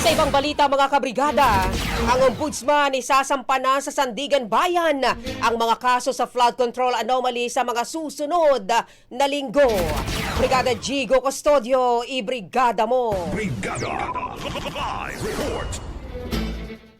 Sa ibang balita mga kabrigada, ang ombudsman isasampa na sa Sandigan Bayan ang mga kaso sa flood control anomaly sa mga susunod na linggo. Brigada Gigo Custodio, ibrigada mo. Brigada. Live report.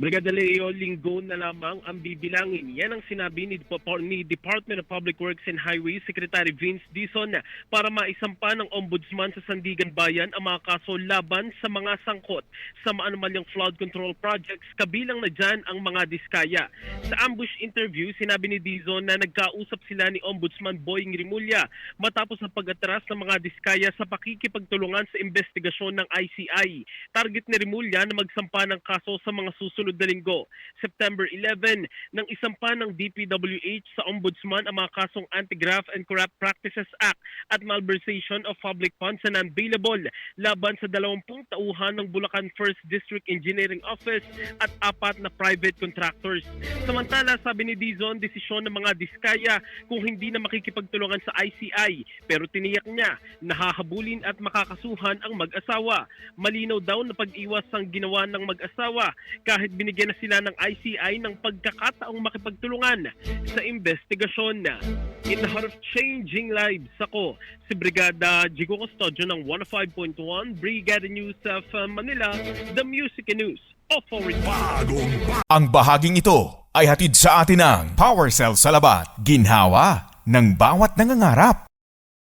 Brigada Leo, linggo na lamang ang bibilangin. Yan ang sinabi ni, ni Department of Public Works and Highways Secretary Vince Dizon para maisampa ng Ombudsman sa Sandigan Bayan ang mga kaso laban sa mga sangkot sa maanumalyang flood control projects kabilang na dyan ang mga diskaya. Sa ambush interview, sinabi ni Dizon na nagkausap sila ni Ombudsman Boying Rimulya matapos ang pag-atras ng mga diskaya sa pakikipagtulungan sa investigasyon ng ICI. Target ni Rimulya na magsampa ng kaso sa mga susunod na linggo. September 11, nang isampa ng DPWH sa Ombudsman ang mga kasong Anti-Graft and Corrupt Practices Act at malversation of public funds na unbailable laban sa 20 tauhan ng Bulacan First District Engineering Office at apat na private contractors. Samantala, sabi ni Dizon, desisyon ng mga diskaya kung hindi na makikipagtulungan sa ICI pero tiniyak niya nahahabulin at makakasuhan ang mag-asawa. Malinaw daw na pag-iwas ang ginawa ng mag-asawa kahit binigyan na sila ng ICI ng pagkakataong makipagtulungan sa investigasyon. In the heart of changing lives ako, si Brigada Jigo Custodio ng 105.1 Brigada News of uh, Manila, The Music News Ang bahaging ito ay hatid sa atin ng Power Cell sa labat, ginhawa ng bawat nangangarap.